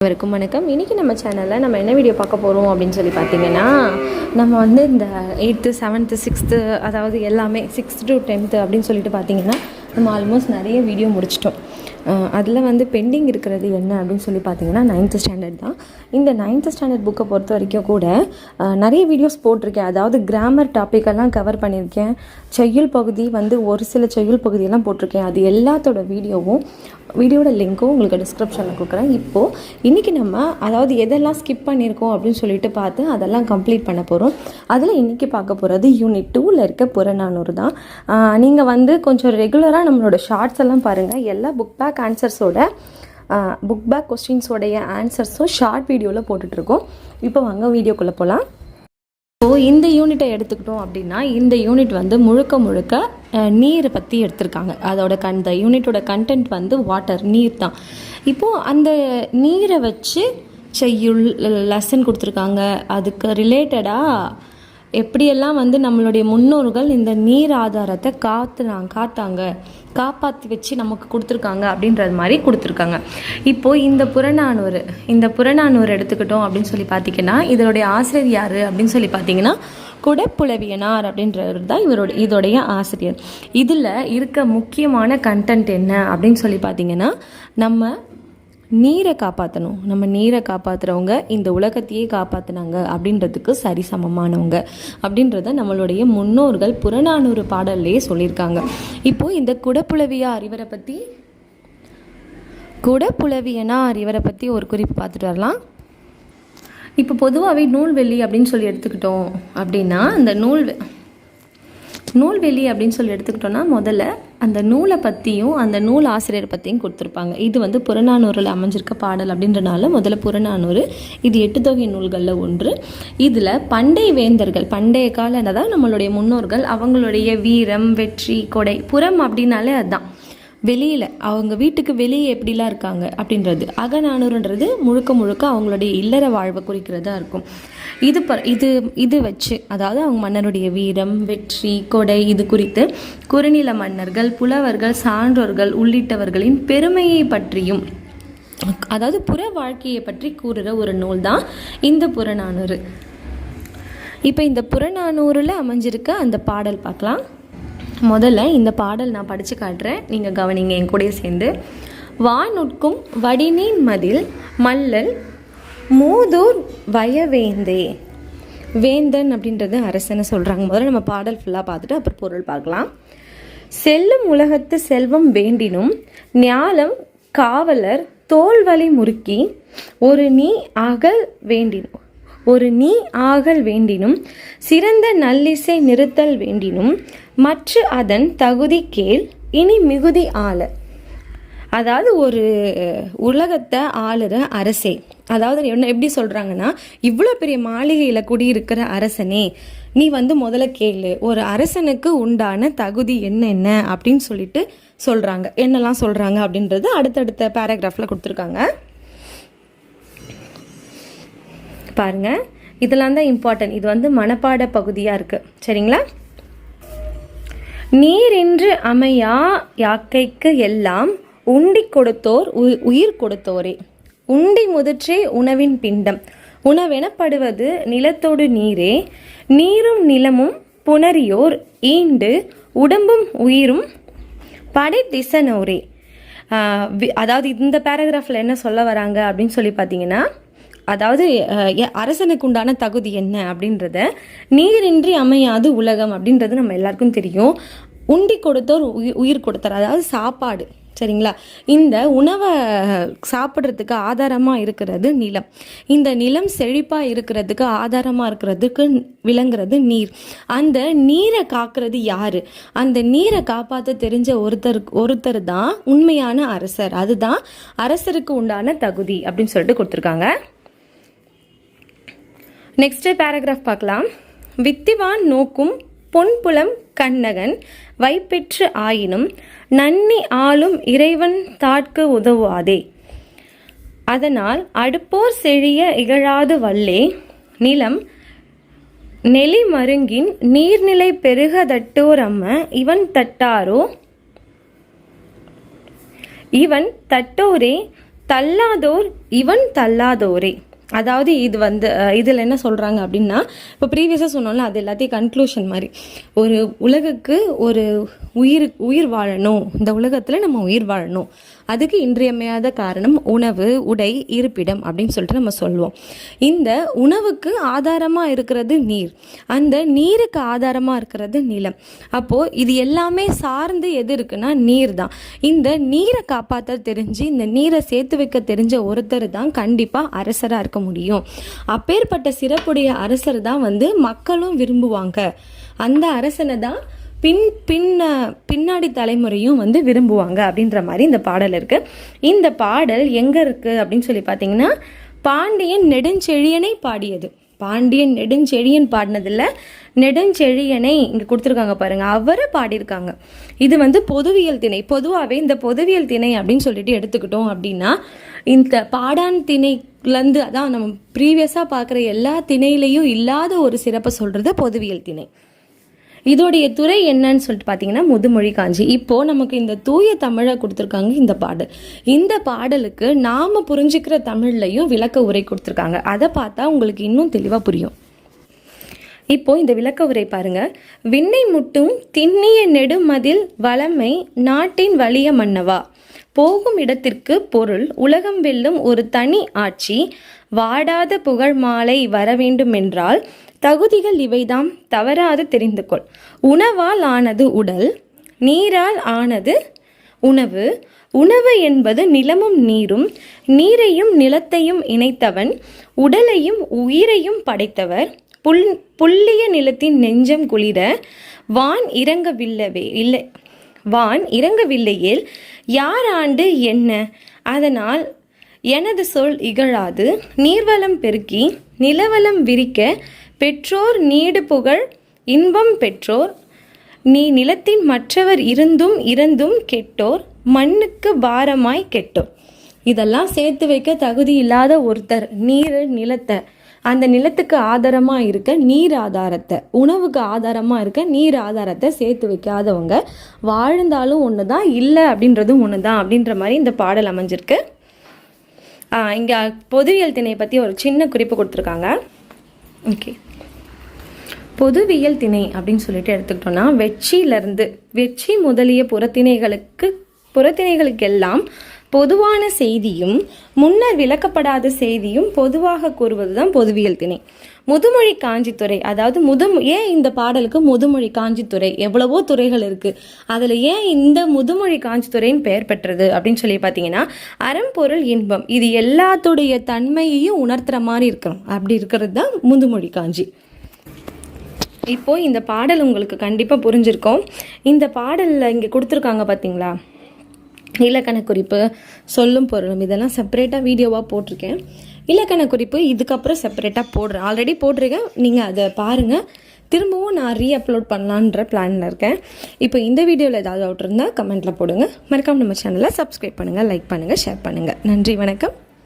அனைவருக்கும் வணக்கம். இன்றைக்கி நம்ம சேனலில் நம்ம என்ன வீடியோ பார்க்க போகிறோம் அப்படின்னு சொல்லி பார்த்தீங்கன்னா நம்ம வந்து இந்த எயித்து செவன்த்து சிக்ஸ்த்து அதாவது எல்லாமே சிக்ஸ்த் டு டென்த்து அப்படின்னு சொல்லிட்டு பார்த்தீங்கன்னா நம்ம ஆல்மோஸ்ட் நிறைய வீடியோ முடிச்சிட்டோம். அதில் வந்து பெண்டிங் இருக்கிறது என்ன அப்படின்னு சொல்லி பார்த்தீங்கன்னா நைன்த்து ஸ்டாண்டர்ட் தான். இந்த நைன்த்து ஸ்டாண்டர்ட் புக்கை பொறுத்த வரைக்கும் கூட நிறைய வீடியோஸ் போட்டிருக்கேன். அதாவது கிராமர் டாப்பிக்கெல்லாம் கவர் பண்ணியிருக்கேன். செய்யுள் பகுதி வந்து ஒரு சில செய்யுள் பகுதியெல்லாம் போட்டிருக்கேன். அது எல்லாத்தோட வீடியோவும் வீடியோட லிங்க்கும் உங்களுக்கு டிஸ்கிரிப்ஷனில் கொடுக்குறேன். இப்போது இன்றைக்கி நம்ம அதாவது எதெல்லாம் ஸ்கிப் பண்ணியிருக்கோம் அப்படின்னு சொல்லிட்டு பார்த்து அதெல்லாம் கம்ப்ளீட் பண்ண போகிறோம் அதில் இன்றைக்கி பார்க்க போகிறது யூனிட் டூவில் இருக்க புறநானூறு தான். நீங்கள் வந்து கொஞ்சம் ரெகுலராக நம்மளோட ஷார்ட்ஸ் எல்லாம் பாருங்கள் எல்லா புக் பேக் ஆன்சர்ஸோட புக் பேக் கொஸ்டின்ஸோடைய ஆன்சர்ஸும் ஷார்ட் வீடியோவில் போட்டுட்ருக்கோம் இப்போ வாங்க வீடியோக்குள்ளே போகலாம் ஸோ இந்த யூனிட்டை எடுத்துக்கிட்டோம் அப்படின்னா இந்த யூனிட் வந்து முழுக்க முழுக்க நீரை பற்றி எடுத்திருக்காங்க. அதோட கண் இந்த யூனிட்டோட கண்டென்ட் வந்து வாட்டர் நீர் தான். இப்போது அந்த நீரை வச்சு செய்யுள் லெசன் கொடுத்துருக்காங்க. அதுக்கு ரிலேட்டடாக எப்படியெல்லாம் வந்து நம்மளுடைய முன்னோர்கள் இந்த நீர் ஆதாரத்தை காத்துனாங்க காத்தாங்க காப்பாற்றி வச்சு நமக்கு கொடுத்துருக்காங்க அப்படின்றது மாதிரி கொடுத்துருக்காங்க. இப்போது இந்த புறநானூறு இந்த புறநானூறு எடுத்துக்கிட்டோம் அப்படின்னு சொல்லி பார்த்தீங்கன்னா இதனுடைய ஆசிரியர் யார் அப்படின்னு சொல்லி பார்த்தீங்கன்னா குடப்புலவியனார் அப்படின்றவர் தான் இவரோட இதோடைய ஆசிரியர். இதில் இருக்க முக்கியமான கண்டென்ட் என்ன அப்படின்னு சொல்லி பார்த்தீங்கன்னா நம்ம நீரை காப்பாற்றணும் நம்ம நீரை காப்பாற்றுறவங்க இந்த உலகத்தையே காப்பாற்றினாங்க அப்படின்றதுக்கு சரி சமமானவங்க அப்படின்றத நம்மளுடைய முன்னோர்கள் புறநானூறு பாடல்லையே சொல்லியிருக்காங்க. இப்போ இந்த குடப்புலவியா அறிவரை பற்றி குடப்புலவியனா அறிவரை பற்றி ஒரு குறிப்பு பார்த்துட்டு வரலாம். இப்போ பொதுவாகவே நூல்வெள்ளி அப்படின்னு சொல்லி எடுத்துக்கிட்டோம் அப்படின்னா அந்த நூல் நூல்வெளி அப்படின்னு சொல்லி எடுத்துக்கிட்டோம்னா முதல்ல அந்த நூலை பற்றியும் அந்த நூல் ஆசிரியர் பற்றியும் கொடுத்துருப்பாங்க. இது வந்து புறநானூறில் அமைஞ்சிருக்க பாடல் அப்படின்றனால முதல்ல புறநானூறு இது எட்டு தொகை நூல்களில் ஒன்று. இதில் பண்டைய வேந்தர்கள் பண்டைய காலம் தான் நம்மளுடைய முன்னோர்கள் அவங்களுடைய வீரம் வெற்றி கொடை புறம் அப்படின்னாலே அதுதான் வெளியில் அவங்க வீட்டுக்கு வெளியே எப்படிலாம் இருக்காங்க அப்படின்றது. அகநானூறுன்றது முழுக்க முழுக்க அவங்களுடைய இல்லற வாழ்வை குறிக்கிறதா இருக்கும். இது ப இது இது வச்சு அதாவது அவங்க மன்னருடைய வீரம் வெற்றி கொடை இது குறித்து குறுநில மன்னர்கள் புலவர்கள் சான்றோர்கள் உள்ளிட்டவர்களின் பெருமையை பற்றியும் அதாவது புற வாழ்க்கையை பற்றி கூறுகிற ஒரு நூல் தான் இந்த புறநானூறு. இப்போ இந்த புறநானூறில் அமைஞ்சிருக்க அந்த பாடல் பார்க்கலாம். முதல்ல இந்த பாடல் நான் படித்து காட்டுறேன். நீங்கள் கவனிங்க என் கூடயே சேர்ந்து. வானுட்கும் வடிநீன் மதில் மல்லல் மூதூர் வயவேந்தே. வேந்தன் அப்படின்றது அரசனை சொல்கிறாங்க முதல்ல நம்ம பாடல் ஃபுல்லாக பார்த்துட்டு அப்புறம் பொருள் பார்க்கலாம். செல்லும் உலகத்து செல்வம் வேண்டினும் ஞாலம் காவலர் தோல்வலை முறுக்கி ஒரு நீ அகல் வேண்டினும். ஒரு நீ ஆகல் வேண்டினும் சிறந்த நல்லிசை நிறுத்தல் வேண்டினும் மற்ற அதன் தகுதி கேள் இனி மிகுதி ஆள. அதாவது ஒரு உலகத்தை ஆளுற அரசே. அதாவது என்ன எப்படி சொல்கிறாங்கன்னா இவ்வளோ பெரிய மாளிகையில் குடியிருக்கிற அரசனே நீ வந்து முதல்ல கேளு ஒரு அரசனுக்கு உண்டான தகுதி என்னென்ன அப்படின்னு சொல்லிட்டு சொல்கிறாங்க என்னெல்லாம் சொல்கிறாங்க அப்படின்றது அடுத்தடுத்த பேராகிராஃபில் கொடுத்துருக்காங்க. பாருங்க. இதெல்லாம் தான் இம்பார்ட்டன்ட் இது வந்து மனப்பாட பகுதியாக இருக்குது சரிங்களா? நீரின்று அமையா யாக்கைக்கு எல்லாம் உண்டி கொடுத்தோர் உ- உயிர் கொடுத்தோரே. உண்டி முதிற்றே உணவின் பிண்டம். உணவெனப்படுவது நிலத்தோடு நீரே. நீரும் நிலமும் புணரியோர் ஈண்டு உடம்பும் உயிரும் படை திசனோரே. அதாவது இந்த பேராகிராஃபில் என்ன சொல்ல வராங்க அப்படின்னு சொல்லி பார்த்தீங்கன்னா அதாவது எ- அரசனுக்கு உண்டான தகுதி என்ன அப்படின்றத நீரின்றி அமையாது உலகம் அப்படின்றது நம்ம எல்லாருக்கும் தெரியும். உண்டி கொடுத்தோர் உயிர் உயிர் கொடுத்தார். அதாவது சாப்பாடு சரிங்களா? இந்த உணவை சாப்பிட்றதுக்கு ஆதாரமாக இருக்கிறது நிலம். இந்த நிலம் செழிப்பாக இருக்கிறதுக்கு ஆதாரமாக இருக்கிறதுக்கு விளங்குறது நீர். அந்த நீரை காக்கிறது யார்? அந்த நீரை காப்பாற்ற தெரிஞ்ச ஒருத்தர் ஒருத்தர் தான் உண்மையான அரசர். அதுதான் அரசருக்கு உண்டான தகுதி அப்படின்னு சொல்லிட்டு கொடுத்துருக்காங்க. நெக்ஸ்ட் பேராகிராஃப் பார்க்கலாம். வித்திவான் நோக்கும் பொன்புலம் கண்ணகன் வைப்பெற்று ஆயினும் நன்னி ஆளும் இறைவன் தாட்க உதவாதே அதனால் அடுப்போர் செழிய இகழாது வல்லே நிலம் நெலி மருங்கின் நீர்நிலை பெருகதட்டோரம்ம இவன் தட்டாரோ? இவன் தட்டோரே தள்ளாதோர் இவன் தள்ளாதோரே. அதாவது இது வந்து இதில் என்ன சொல்கிறாங்க அப்படின்னா இப்போ ப்ரீவியஸாக சொன்னோம்ல அது எல்லாத்தையும் கன்க்ளூஷன் மாதிரி. ஒரு உலகுக்கு ஒரு உயிர் உயிர் வாழணும். இந்த உலகத்தில் நம்ம உயிர் வாழணும். அதுக்கு இன்றியமையாத காரணம் உணவு உடை இருப்பிடம் அப்படின்னு சொல்லிட்டு நம்ம சொல்லுவோம். இந்த உணவுக்கு ஆதாரமாக இருக்கிறது நீர். அந்த நீருக்கு ஆதாரமாக இருக்கிறது நிலம். அப்போது இது எல்லாமே சார்ந்து எது இருக்குன்னா நீர் தான் இந்த நீரை காப்பாற்ற தெரிஞ்சு இந்த நீரை சேர்த்து வைக்க தெரிஞ்ச ஒருத்தர் தான் கண்டிப்பாக அரசராக இருக்க முடியும். அப்பேற்பட்ட சிறப்புடைய அரசர் தான் வந்து மக்களும் விரும்புவாங்க. அந்த அரசனை தான் பின் பின்ன பின்னாடி தலைமுறையும் வந்து விரும்புவாங்க அப்படின்ற மாதிரி இந்த பாடல் இருக்குது இந்த பாடல் எங்கே இருக்குது அப்படின்னு சொல்லி பார்த்தீங்கன்னா பாண்டியன் நெடுஞ்செழியனை பாடியது. பாண்டியன் நெடுஞ்செழியன் பாடினதில் நெடுஞ்செழியனை இங்கே கொடுத்துருக்காங்க பாருங்கள் அவரை பாடியிருக்காங்க. இது வந்து பொதுவியல் திணை. பொதுவாகவே இந்த பொதுவியல் திணை அப்படின்னு சொல்லிட்டு எடுத்துக்கிட்டோம் அப்படின்னா இந்த பாடான் திணைலேருந்து அதான் நம்ம ப்ரீவியஸாக பார்க்குற எல்லா திணையிலையும் இல்லாத ஒரு சிறப்பை சொல்கிறது பொதுவியல் திணை. இதோடைய துறை என்னன்னு சொல்லிட்டு பார்த்தீங்கன்னா முதுமொழி காஞ்சி. இப்போ நமக்கு இந்த தூய தமிழை கொடுத்துருக்காங்க இந்த பாடல். இந்த பாடலுக்கு நாம புரிஞ்சுக்கிற தமிழ்லையும் விளக்க உரை கொடுத்துருக்காங்க. அதை பார்த்தா உங்களுக்கு இன்னும் தெளிவாக புரியும். இப்போ இந்த விளக்க உரை பாருங்க. விண்ணை முட்டும் திண்ணிய நெடுமதில் வளமை நாட்டின் வலிய மன்னவா. போகும் இடத்திற்கு பொருள் உலகம் வெல்லும் ஒரு தனி ஆட்சி. வாடாத புகழ் மாலை வர வேண்டுமென்றால் தகுதிகள் இவைதாம் தவறாது தெரிந்து கொள் உணவால் ஆனது உடல் நீரால் ஆனது உணவு. உணவு என்பது நிலமும் நீரும் நீரையும் நிலத்தையும் இணைத்தவன் உடலையும் உயிரையும் படைத்தவர். புல் புள்ளிய நிலத்தின் நெஞ்சம் குளிர வான் இறங்கவில்லவே இல்லை வான் இறங்கவில்லையேல் யார் ஆண்டு என்ன? அதனால் எனது சொல் இகழாது. நீர்வளம் பெருக்கி நிலவளம் விரிக்க பெற்றோர் நீடு புகழ் இன்பம் பெற்றோர். நீ நிலத்தின் மற்றவர் இருந்தும் இறந்தும் கெட்டோர் மண்ணுக்கு பாரமாய் கெட்டோர். இதெல்லாம் சேர்த்து வைக்க தகுதி இல்லாத ஒருத்தர் நீர் நிலத்தை. அந்த நிலத்துக்கு ஆதாரமாக இருக்க நீர் ஆதாரத்தை. உணவுக்கு ஆதாரமாக இருக்க நீர் ஆதாரத்தை சேர்த்து வைக்காதவங்க வாழ்ந்தாலும் ஒன்று தான் இல்லை அப்படின்றதும் ஒன்று தான் அப்படின்ற மாதிரி இந்த பாடல் அமைஞ்சிருக்கு. இங்கே பொதுவியல் திணையை பற்றி ஒரு சின்ன குறிப்பு கொடுத்துருக்காங்க. ஓகே பொதுவியல் திணை அப்படின்னு சொல்லிட்டு எடுத்துக்கிட்டோம்னா வெற்றியிலிருந்து வெற்றி முதலிய புறத்திணைகளுக்கு புறத்திணைகளுக்கெல்லாம் பொதுவான செய்தியும் முன்னர் விளக்கப்படாத செய்தியும் பொதுவாக கூறுவதுதான் பொதுவியல் திணை. முதுமொழி காஞ்சித்துறை அதாவது முது ஏன் இந்த பாடலுக்கு முதுமொழி காஞ்சித்துறை? எவ்வளவோ துறைகள் இருக்கு. அதில் ஏன் இந்த முதுமொழி காஞ்சித்துறைன்னு பெயர் பெற்றது அப்படின்னு சொல்லி பார்த்தீங்கன்னா அறம்பொருள் இன்பம். இது எல்லாத்துடைய தன்மையையும் உணர்த்துற மாதிரி இருக்கணும். அப்படி இருக்கிறது தான் முதுமொழி காஞ்சி. இப்போ இந்த பாடல் உங்களுக்கு கண்டிப்பாக புரிஞ்சிருக்கோம். இந்த பாடலில் இங்கே கொடுத்துருக்காங்க பார்த்தீங்களா இலக்கண குறிப்பு சொல்லும் பொருளும் இதெல்லாம் செப்பரேட்டாக வீடியோவாக போட்டிருக்கேன். இலக்கண குறிப்பு இதுக்கப்புறம் செப்பரேட்டாக போடுறேன். ஆல்ரெடி போட்டிருக்கேன். நீங்கள் அதை பாருங்கள் திரும்பவும் நான் ரீ அப்லோட் பண்ணலான்ற பிளானில் இருக்கேன். இப்போ இந்த வீடியோவில் ஏதாவது அவுட் இருந்தால் கமெண்ட்டில் போடுங்க. மறக்காம நம்ம சேனலை சப்ஸ்கிரைப் பண்ணுங்கள் லைக் பண்ணுங்கள் ஷேர் பண்ணுங்கள் நன்றி வணக்கம்.